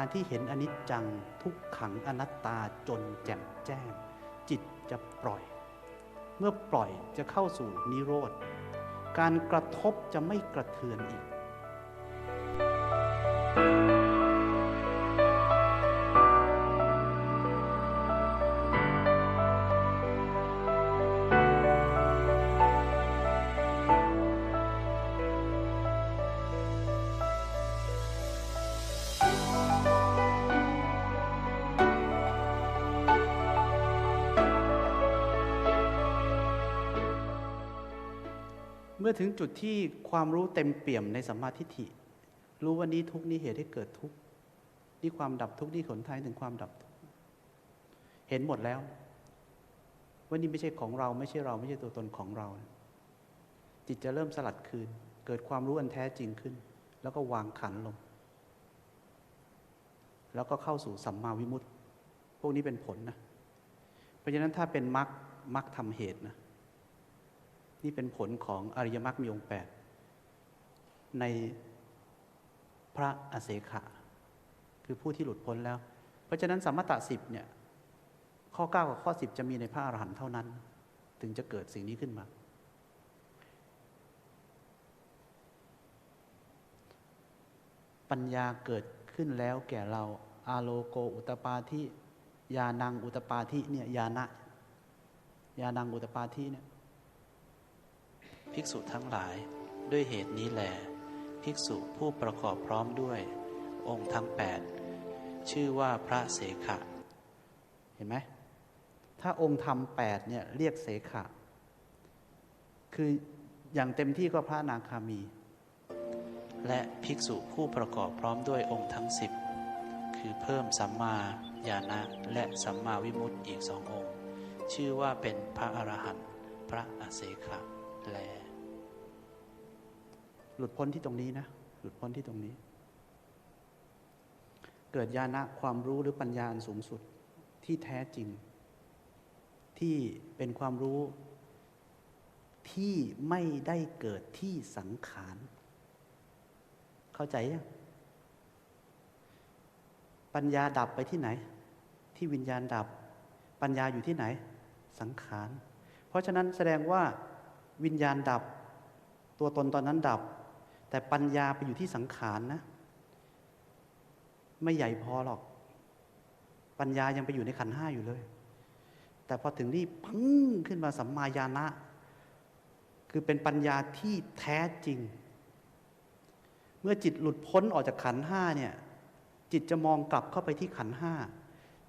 การที่เห็นอนิจจังทุกขังอนัตตาจนแจ่มแจ้ง จิตจะปล่อย เมื่อปล่อยจะเข้าสู่นิโรธ การกระทบจะไม่กระเทือนอีก มื่อถึงจุดที่ความรู้เต็มเปี่ยมในสัมมาทิฏฐิ รู้ว่านี้ทุกนี้เหตุให้เกิดทุกนี่ความดับทุกนี่ขนท้ายถึงความดับทุกเห็นหมดแล้วว่านี่ไม่ใช่ของเราไม่ใช่เราไม่ใช่ตัวตนของเรา จิตจะเริ่มสลัดคืน เกิดความรู้อันแท้จริงขึ้น แล้วก็วางขันลง แล้วก็เข้าสู่สัมมาวิมุตติ พวกนี้เป็นผลนะ เพราะฉะนั้นถ้าเป็นมรรคมรรคทำเหตุนะ นี่เป็นผลของอริยมรรคมีองค์แปดในพระอเสขะ คือผู้ที่หลุดพ้นแล้ว เพราะฉะนั้นสัมมตะสิบเนี่ยข้อ 9 กับข้อ 10 จะมีในพระอรหันต์เท่านั้น ถึงจะเกิดสิ่งนี้ขึ้นมา ปัญญาเกิดขึ้นแล้วแก่เราอาโลโกอุตปาทิยานังอุตปาทิเนี่ยยานะยานังอุตปาทิเนี่ย ภิกษุทั้งหลาย ด้วยเหตุนี้แหลภิกษุผู้ประกอบพร้อมด้วย องค์ทั้งแปดชื่อว่าพระเสขะ เห็นไหมถ้าองค์ธรรมแปดเนี่ยเรียกเสขะ คืออย่างเต็มที่ก็พระนาคามี และภิกษุผู้ประกอบพร้อมด้วยองค์ทั้งสิบคือเพิ่มสัมมาญาณะและสัมมาวิมุตติอีกสององค์ ชื่อว่าเป็นพระอรหันต์พระอเสขะแล หลุดพ้นที่ตรงนี้นะ หลุดพ้นที่ตรงนี้ เกิดญาณะความรู้หรือปัญญาอันสูงสุดที่แท้จริง ที่เป็นความรู้ที่ไม่ได้เกิดที่สังขาร เข้าใจยัง ปัญญาดับไปที่ไหน ที่วิญญาณดับ ปัญญาอยู่ที่ไหน สังขาร เพราะฉะนั้นแสดงว่าวิญญาณดับ ตัวตนตอนนั้นดับ แต่ปัญญาไปอยู่ที่สังขารนะ ไม่ใหญ่พอหรอก ปัญญายังไปอยู่ในขันห้าอยู่เลย แต่พอถึงนี่พึ่งขึ้นมาสัมมาญาณะ คือเป็นปัญญาที่แท้จริง เมื่อจิตหลุดพ้นออกจากขันห้าเนี่ย จิตจะมองกลับเข้าไปที่ขันห้า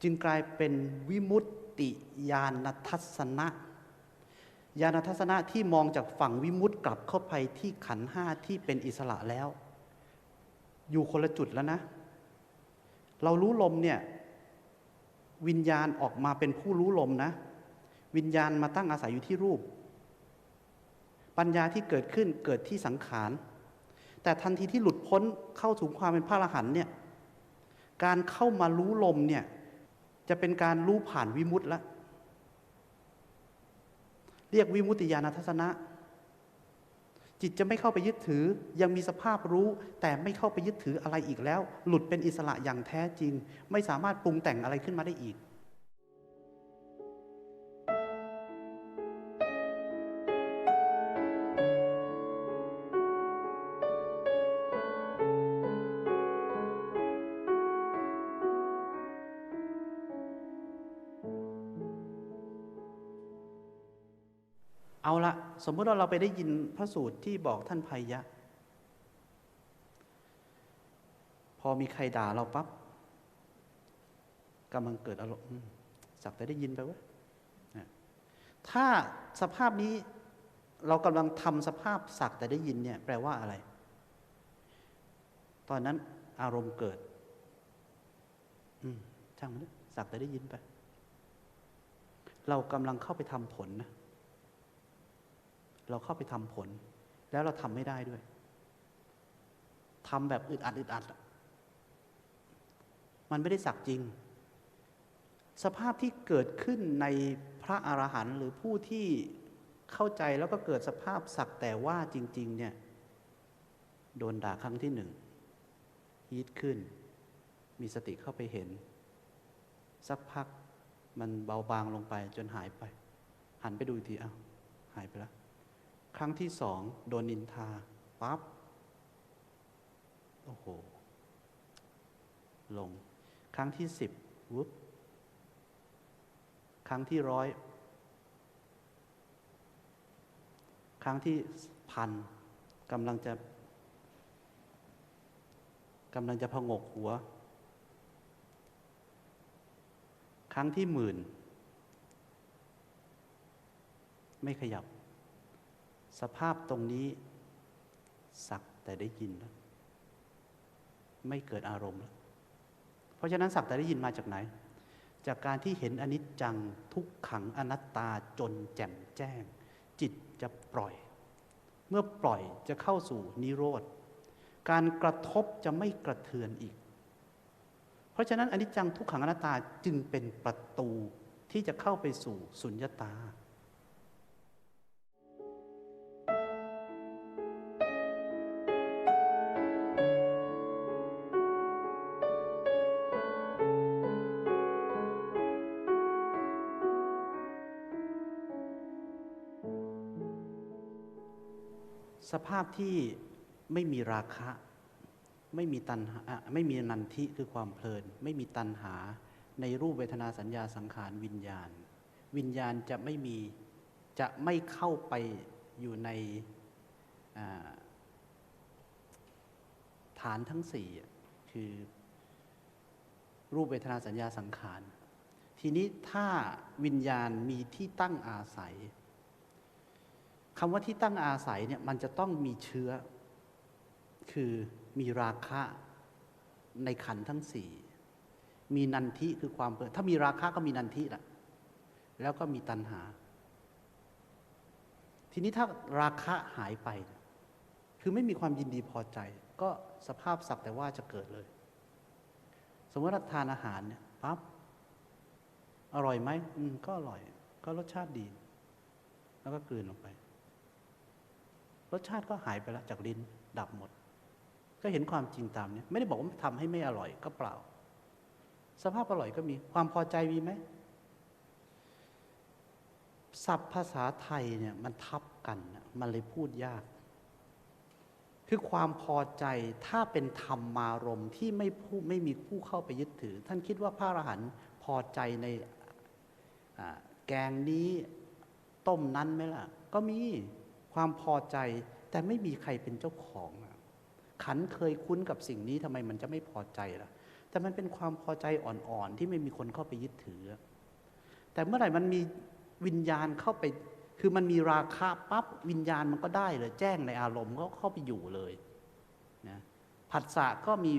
จึงกลายเป็นวิมุตติญาณทัศนะ ญาณทัศนะที่มองจากฝั่งวิมุตติกลับเข้าไปที่ขันห้าที่เป็นอิสระแล้ว อยู่คนละจุดแล้วนะ เรารู้ลมเนี่ยวิญญาณออกมาเป็นผู้รู้ลมนะ วิญญาณมาตั้งอาศัยอยู่ที่รูป ปัญญาที่เกิดขึ้นเกิดที่สังขาร แต่ทันทีที่หลุดพ้นเข้าถึงความเป็นพระอรหันต์เนี่ยการเข้ามารู้ลมเนี่ยจะเป็นการรู้ผ่านวิมุตติแล้ว เรียกวิมุตติญาณทัศนะ จิตจะไม่เข้าไปยึดถือ ยังมีสภาพรู้ แต่ไม่เข้าไปยึดถืออะไรอีกแล้ว หลุดเป็นอิสระอย่างแท้จริง ไม่สามารถปรุงแต่งอะไรขึ้นมาได้อีก สมมติว่าเราไปได้ยินพระสูตรที่บอกท่านภัยยะ พอมีใครด่าเราปับ๊บกำลังเกิดอารมณ์สักแต่ได้ยินไปวะนะถ้าสภาพนี้เรากำลังทำสภาพสักแต่ได้ยินเนี่ย แปลว่าอะไร ตอนนั้นอารมณ์เกิด อืมช่างมันสักแต่ได้ยินไป เรากำลังเข้าไปทำผลนะ เราเข้าไปทำผล แล้วเราทำไม่ได้ด้วยทำแบบอึดอัดอึดอัด มันไม่ได้สักจริง สภาพที่เกิดขึ้นในพระอรหันต์หรือผู้ที่เข้าใจแล้วก็เกิดสภาพสักแต่ว่าจริง ๆ เนี่ย โดนด่าครั้งที่หนึ่งฮีทขึ้น มีสติเข้าไปเห็น สักพักมันเบาบางลงไปจนหายไป หันไปดูอีกทีอ้าวหายไปแล้ว ครั้งที่สองโดนนินทาปั๊บโอ้โห ลง ครั้งที่สิบวุบครั้งที่ร้อย ครั้งที่พันกำลังจะกำลังจะพงกหัว ครั้งที่หมื่น ไม่ขยับ สภาพตรงนี้ สักแต่ได้ยินแล้วไม่เกิดอารมณ์แล้วเพราะฉะนั้นสักแต่ได้ยินมาจากไหน จากการที่เห็นอนิจจังทุกขังอนัตตาจนแจ่มแจ้ง จิตจะปล่อย เมื่อปล่อยจะเข้าสู่นิโรธ การกระทบจะไม่กระเทือนอีก เพราะฉะนั้นอนิจจังทุกขังอนัตตาจึงเป็นประตูที่จะเข้าไปสู่สุญญตาาพที่ไม่มีราคะ ไม่มีตัณหาอะไม่มีนันทิคือความเพลิน ไม่มีตัณหาในรูปเวทนาสัญญาสังขารวิญญาณ วิญญาณจะไม่มีจะไม่เข้าไปอยู่ในฐานทั้งสี่คือรูปเวทนาสัญญาสังขาร ทีนี้ถ้าวิญญาณมีที่ตั้งอาศัย คำว่าที่ตั้งอาศัยเนี่ยมันจะต้องมีเชื้อ คือมีราคะในขันทั้งสี่มีนันทิคือความเพลินถ้ามีราคะก็มีนันทิแหละแล้วก็มีตัณหา ทีนี้ถ้าราคะหายไป คือไม่มีความยินดีพอใจ ก็สภาพสักแต่ว่าจะเกิดเลย สมมติว่าทานอาหารเนี่ยปั๊บอร่อยไหมอืมก็อร่อย ก็รสชาติดี แล้วก็กลืนลงไป รสชาติก็หายไปแล้วจากลิ้นดับหมด ก็เห็นความจริงตามนี้ไม่ได้บอกว่าทำให้ไม่อร่อยก็เปล่า สภาพอร่อยก็มีความพอใจมีไหมศัพท์ภาษาไทยเนี่ยมันทับกันน่ะมันเลยพูดยาก คือความพอใจถ้าเป็นธรรมารมณ์ที่ไม่ผู้ไม่มีผู้เข้าไปยึดถือ ท่านคิดว่าพระอรหันต์พอใจในแกงนี้ต้มนั้นไหมล่ะ ก็มี ความพอใจแต่ไม่มีใครเป็นเจ้าของขันเคยคุ้นกับสิ่งนี้ทำไมมันจะไม่พอใจล่ะ แต่มันเป็นความพอใจอ่อนๆที่ไม่มีคนเข้าไปยึดถือ แต่เมื่อไหร่มันมีวิญญาณเข้าไป คือมันมีราคะปั๊บวิญญาณมันก็ได้เลยแจ้งในอารมณ์ก็เข้าไปอยู่เลยนะผัสสะก็มี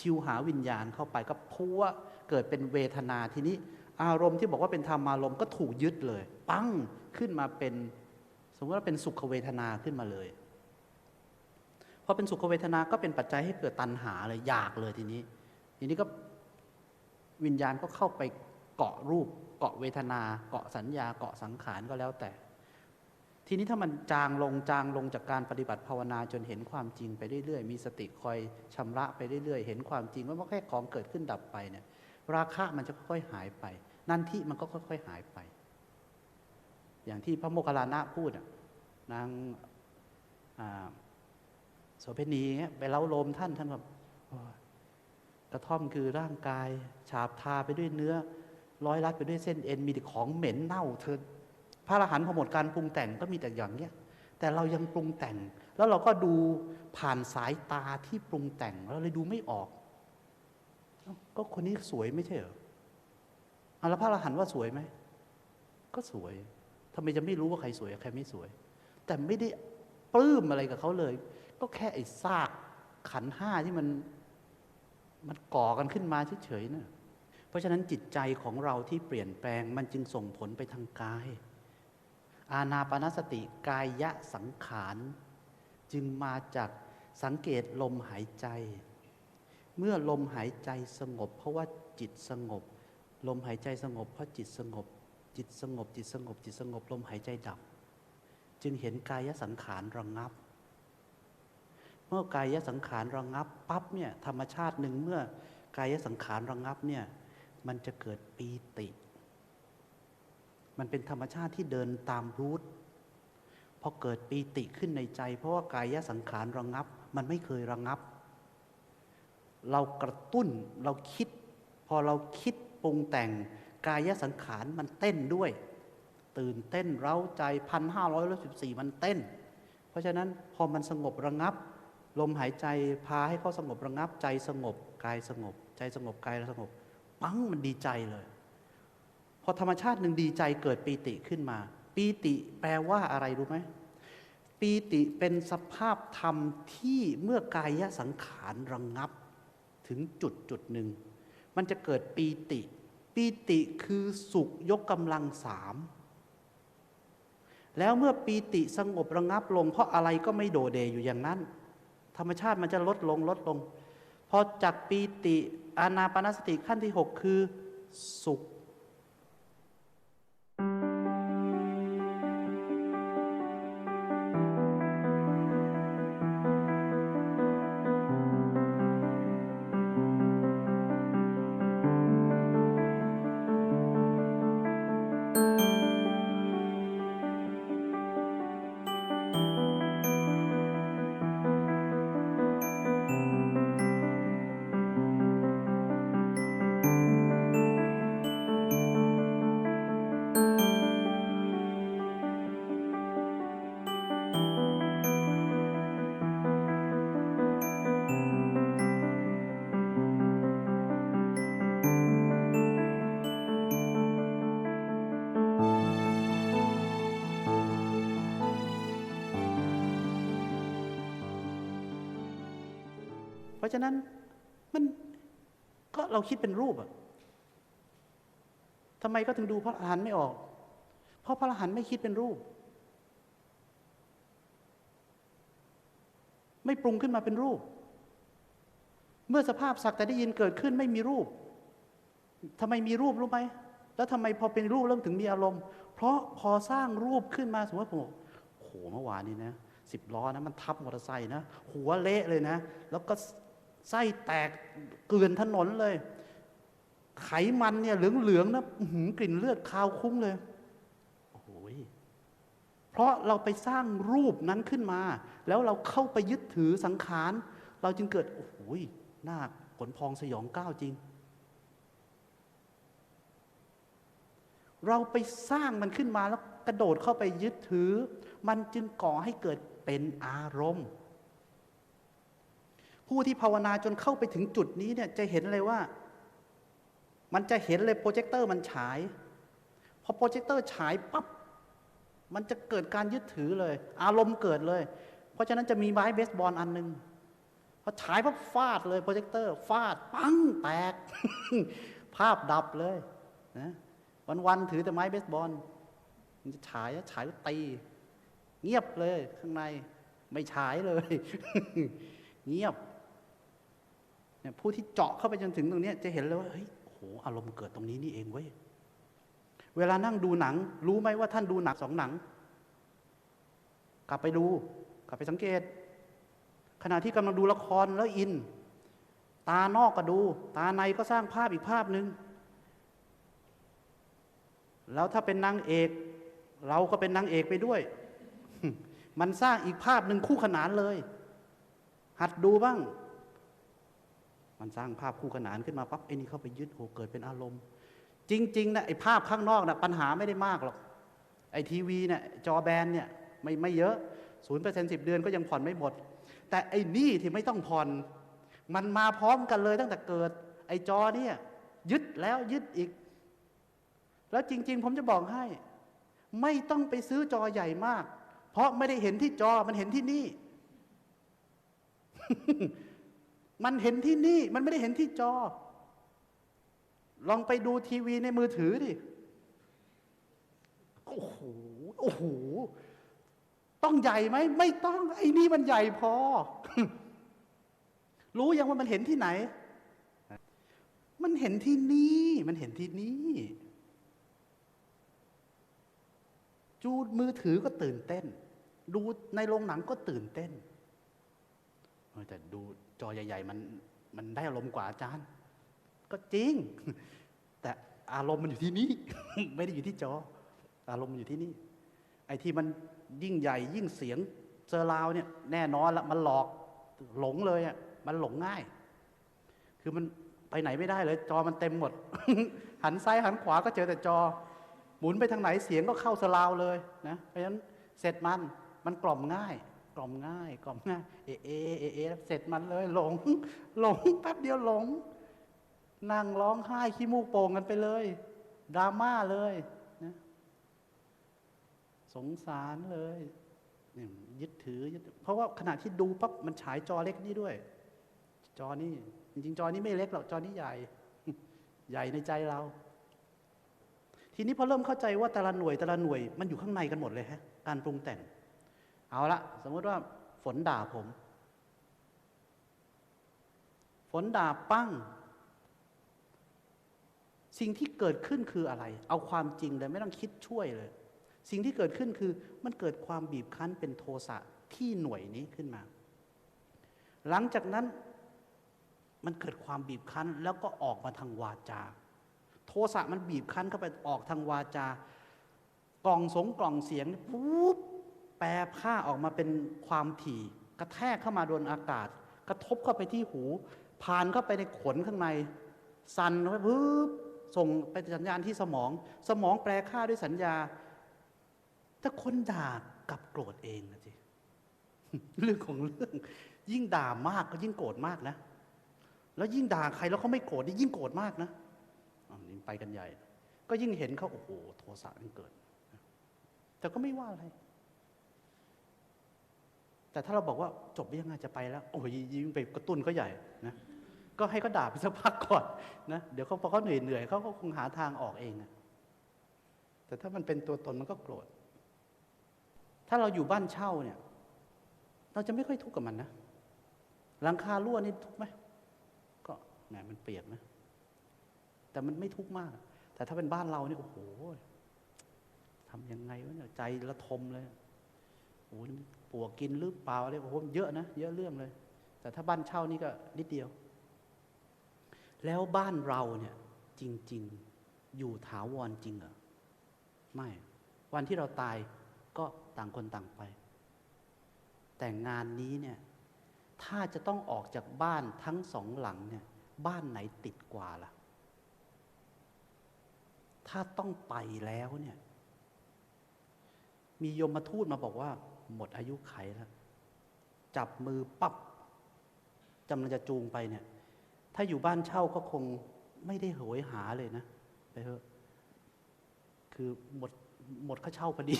ชิวหาวิญญาณเข้าไปก็พัวเกิดเป็นเวทนาทีนี้ อารมณ์ที่บอกว่าเป็นธรรมารมณ์ก็ถูกยึดเลย ปั้งขึ้นมาเป็น มมติว่าเป็นสุขเวทนาขึ้นมาเลยพอเป็นสุขเวทนาก็เป็นปัจจัยให้เกิดตัณหาเลยอยากเลยทีนี้ ทีนี้ก็วิญญาณก็เข้าไปเกาะรูป เกาะเวทนา เกาะสัญญา เกาะสังขารก็แล้วแต่ ทีนี้ถ้ามันจางลงจางลงจากการปฏิบัติภาวนาจนเห็นความจริงไปเรื่อยๆ มีสติคอยชำระไปเรื่อยๆ เห็นความจริงว่ามันแค่ของเกิดขึ้นดับไปเนี่ย ราคะมันจะค่อยๆหายไป นันทิมันก็ค่อยๆหายไป อย่างที่พระโมคคัลลานะพูดอะ นางโสเภณีไปเล้าโลมท่านท่านแบบกระท่อมคือร่างกาย ฉาบทาไปด้วยเนื้อ ร้อยรัดไปด้วยเส้นเอ็นมีแต่ของเหม็นเน่าเธอพระอรหันต์พอหมดการปรุงแต่งก็มีแต่อย่างเนี้ยแต่เรายังปรุงแต่ง แล้วเราก็ดูผ่านสายตาที่ปรุงแต่งเราเลยดูไม่ออก ก็คนนี้สวยไม่ใช่เหรอเอาแล้วพระอรหันต์ว่าสวยไหมก็สวยทำไมจะไม่รู้ว่าใครสวยใครไม่สวย แต่ไม่ได้ปลื้มอะไรกับเขาเลย ก็แค่ไอ้ซากขันห้าที่มันมันก่อกันขึ้นมาเฉยๆนะเพราะฉะนั้นจิตใจของเราที่เปลี่ยนแปลงมันจึงส่งผลไปทางกาย อาณาปานสติกายะสังขาร จึงมาจากสังเกตลมหายใจ เมื่อลมหายใจสงบ เพราะว่าจิตสงบ ลมหายใจสงบ เพราะจิตสงบ จิตสงบจิตสงบจิตสงบลมหายใจดับ จึงเห็นกายสังขารระงงับ เมื่อกายสังขารระงับปั๊บเนี่ยธรรมชาติหนึ่งเมื่อกายสังขารระงับเนี่ยมันจะเกิดปีติ มันเป็นธรรมชาติที่เดินตามรูทพอเกิดปีติขึ้นในใจ เพราะว่ากายสังขารระงับ มันไม่เคยระงับ เรากระตุ้นเราคิด พอเราคิดปรุงแต่งกายสังขารมันเต้นด้วย ตื่นเต้นเร้าใจพันห้าร้อยสิบสี่มันเต้น เพราะฉะนั้นพอมันสงบระงับ ลมหายใจพาให้เขาสงบระงับ ใจสงบกายสงบ ใจสงบกายสงบ ปังมันดีใจเลย พอธรรมชาติหนึ่งดีใจเกิดปีติขึ้นมา ปีติแปลว่าอะไรรู้ไหมปีติเป็นสภาพธรรมที่เมื่อกายสังขารระงับถึงจุดจุดหนึ่ง มันจะเกิดปีติ ปีติคือสุขยกกำลังสาม แล้วเมื่อปีติสงบระงับลง เพราะอะไรก็ไม่โดเดอยู่อย่างนั้น ธรรมชาติมันจะลดลงลดลง พอจากปีติอานาปนานสติขั้นที่หกคือสุข ราะฉะนั้นมันก็เราคิดเป็นรูปอะทำไมก็ถึงดูพระอรหันต์ไม่ออก เพราะพระอรหันต์ไม่คิดเป็นรูป ไม่ปรุงขึ้นมาเป็นรูป เมื่อสภาพสักแต่ได้ยินเกิดขึ้นไม่มีรูปทำไมมีรูปรู้ไหม แล้วทำไมพอเป็นรูปเริ่มถึงมีอารมณ์ เพราะพอสร้างรูปขึ้นมาสมมติผมโอ้โหเมื่อวานนี้นะสิบล้อนะมันทับมอเตอร์ไซค์นะ หัวเละเลยนะ แล้วก็ ไส้แตกเกลื่อนถนนเลย ไขมันเนี่ยเหลืองๆนะอื้อหือกลิ่นเลือดคาวคุ้งเลยโอ้โหยเพราะเราไปสร้างรูปนั้นขึ้นมา แล้วเราเข้าไปยึดถือสังขาร เราจึงเกิดโอ้โหยหน้าขนพองสยองก้าวจริง เราไปสร้างมันขึ้นมาแล้วกระโดดเข้าไปยึดถือ มันจึงก่อให้เกิดเป็นอารมณ์ ผู้ที่ภาวนาจนเข้าไปถึงจุดนี้เนี่ยจะเห็นเลยว่า มันจะเห็นเลยโปรเจคเตอร์มันฉาย พอโปรเจคเตอร์ฉายปั๊บมันจะเกิดการยึดถือเลย อารมณ์เกิดเลย เพราะฉะนั้นจะมีไม้เบสบอลอันหนึ่งพอฉายปั๊บฟาดเลยโปรเจคเตอร์ฟาด ปังแตก ภาพดับเลยนะวันๆถือแต่ไม้เบสบอลมันจะฉายฉายตี เงียบเลยข้างในไม่ฉายเลย เงียบ เนี่ยผู้ที่เจาะเข้าไปจนถึงตรงนี้จะเห็นเลยว่าเฮ้ยโหอารมณ์เกิดตรงนี้นี่เองเว้ยเวลานั่งดูหนัง รู้ไหมว่าท่านดูหนังสองหนัง กลับไปดู กลับไปสังเกต ขณะที่กำลังดูละครแล้วอิน ตานอกก็ดู ตาในก็สร้างภาพอีกภาพหนึ่งแล้วถ้าเป็นนางเอก เราก็เป็นนางเอกไปด้วย มันสร้างอีกภาพหนึ่งคู่ขนานเลย หัดดูบ้าง มันสร้างภาพคู่ขนานขึ้นมาปั๊บไอ้นี่เข้าไปยึดโอเกิดเป็นอารมณ์ จริงๆนะไอ้ภาพข้างนอกนะปัญหาไม่ได้มากหรอกไอ้ทีวีเนี่ยจอแบนเนี่ยไม่ไม่เยอะศูนย์เปอร์เซ็นต์สิบเดือนก็ยังผ่อนไม่หมด แต่ไอ้นี่ที่ไม่ต้องผ่อน มันมาพร้อมกันเลยตั้งแต่เกิด ไอ้จอเนี่ยยึดแล้วยึดอีก แล้วจริง ๆ ผมจะบอกให้ ไม่ต้องไปซื้อจอใหญ่มาก เพราะไม่ได้เห็นที่จอมันเห็นที่นี่ มันเห็นที่นี่ มันไม่ได้เห็นที่จอ ลองไปดูทีวีในมือถือดิ โอ้โห โอ้โห ต้องใหญ่ไหม ไม่ต้อง ไอ้นี่มันใหญ่พอ รู้ยังว่ามันเห็นที่ไหน มันเห็นที่นี่ มันเห็นที่นี่จูดมือถือก็ตื่นเต้น ดูในโรงหนังก็ตื่นเต้น แต่ดูจอใหญ่ ๆ มันมันได้อารมณ์กว่าอาจารย์ ก็จริง แต่อารมณ์มันอยู่ที่นี่ ไม่ได้อยู่ที่จอ อารมณ์มันอยู่ที่นี่ ไอ้ที่มันยิ่งใหญ่ยิ่งเสียงเซอร์ราวเนี่ยแน่นอนละมันหลอกหลงเลยอะมันหลงง่าย คือมันไปไหนไม่ได้เลย จอมันเต็มหมด หันซ้ายหันขวาก็เจอแต่จอ หมุนไปทางไหนเสียงก็เข้าสลาวเลยนะเพราะฉะนั้นเสร็จมันมันกล่อมง่าย กล่อมง่ายกล่อมง่ายเอเอเอเอเสร็จมันเลยหลง หลงแป๊บเดียวหลง นั่งร้องไห้ขี้มูกโป่งกันไปเลยดราม่าเลยนะสงสารเลยนี่ยยึดถือยึดเพราะว่าขณะที่ดูปั๊บมันฉายจอเล็กนี่ด้วย จอนี่จริงๆจอนี้ไม่เล็กหรอกจอนี้ใหญ่ ใหญ่ในใจเรา ทีนี้พอเริ่มเข้าใจว่าแต่ละหน่วยแต่ละหน่วยมันอยู่ข้างในกันหมดเลยฮะ การปรุงแต่ง เอาละสมมติว่าฝนด่าผม ฝนด่าปั้ง สิ่งที่เกิดขึ้นคืออะไร เอาความจริงเลยไม่ต้องคิดช่วยเลย สิ่งที่เกิดขึ้นคือมันเกิดความบีบคั้นเป็นโทสะที่หน่วยนี้ขึ้นมา หลังจากนั้นมันเกิดความบีบคั้นแล้วก็ออกมาทางวาจา โทสะมันบีบคั้นเข้าไปออกทางวาจากล่องสงกล่องเสียงปุ๊บ แปรผ้าออกมาเป็นความถี่ กระแทกเข้ามาโดนอากาศ กระทบเข้าไปที่หู ผ่านเข้าไปในขนข้างใน สั่นไปปุ๊บส่งไปสัญญาณที่สมอง สมองแปลค่าด้วยสัญญาถ้าคนด่ากับโกรธเองนะจิเรื่องของเรื่อง ยิ่งด่ามากก็ยิ่งโกรธมากนะ แล้วยิ่งด่าใครแล้วเขาไม่โกรธนี่ยิ่งโกรธมากนะอันนี้ไปกันใหญ่ ก็ยิ่งเห็นเขาโอ้โหโทสะมันเกิด แต่ก็ไม่ว่าอะไร แต่ถ้าเราบอกว่าจบไปยังไงจะไปแล้ว โอ้ยยิ่งไปกระตุ้นเขาใหญ่นะก็ให้เขาด่าไปสักพักก่อนนะเดี๋ยวเขาพอเขาเหนื่อยเหนื่อยเขาก็คงหาทางออกเองอะแต่ถ้ามันเป็นตัวตนมันก็โกรธ ถ้าเราอยู่บ้านเช่าเนี่ย เราจะไม่ค่อยทุกข์กับมันนะหลังคารั่วนี่ทุกข์ไหมก็แหมมันเปียกนะ แต่มันไม่ทุกข์มาก แต่ถ้าเป็นบ้านเราเนี่ยโอ้โหทำยังไงวะเนี่ยใจระทมเลยโอ้โห ปวกินหรือเปล่าอะไรโอ้โหเยอะนะเยอะเรื่องเลย แต่ถ้าบ้านเช่านี่ก็นิดเดียว แล้วบ้านเราเนี่ยจริง ๆ อยู่ถาวรจริงเหรอไม่วันที่เราตายก็ต่างคนต่างไป แต่งานนี้เนี่ยถ้าจะต้องออกจากบ้านทั้งสองหลังเนี่ยบ้านไหนติดกว่าล่ะ ถ้าต้องไปแล้วเนี่ยมียมมาทูตมาบอกว่า หมดอายุไขแล้ว จับมือปับ๊บจำลังจะจูงไปเนี่ย ถ้าอยู่บ้านเช่าก็คงไม่ได้โหยหาเลยนะ ไปเถอะ คือหมดหมดค่าเช่าพอดี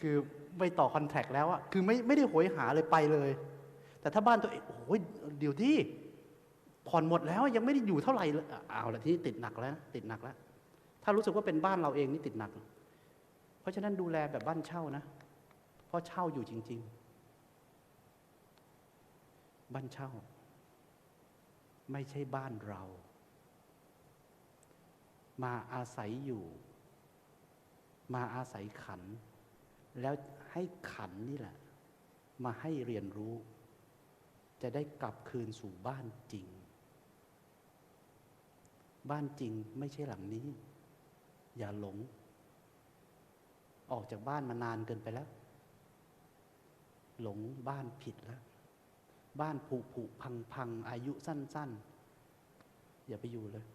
คือไม่ต่อคอนแทคแล้วอะคือไม่ไม่ได้โหยหาเลยไปเลย แต่ถ้าบ้านตัวเองโอ้ยเดี๋ยวที่ผ่อนหมดแล้วยังไม่ได้อยู่เท่าไหร่เลยอะเอาละที่ติดหนักแล้ว ติดหนักแล้ว ถ้ารู้สึกว่าเป็นบ้านเราเองนี่ติดหนัก เพราะฉะนั้นดูแลแบบบ้านเช่านะ เพราะเช่าอยู่จริง ๆ บ้านเช่า ไม่ใช่บ้านเรา มาอาศัยอยู่ มาอาศัยขัน แล้วให้ขันนี่แหละ มาให้เรียนรู้ จะได้กลับคืนสู่บ้านจริง บ้านจริงไม่ใช่หลังนี้ อย่าหลงออกจากบ้านมานานเกินไปแล้ว หลงบ้านผิดแล้ว บ้านผุผุพังพังอายุสั้น ๆ อย่าไปอยู่เลย